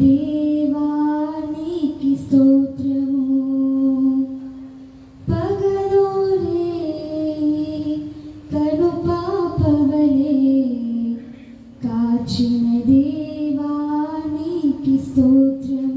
దేవానికి స్తోత్రము. పగలోరే కను పాపవలే కాచిన దేవానికి స్తోత్రము.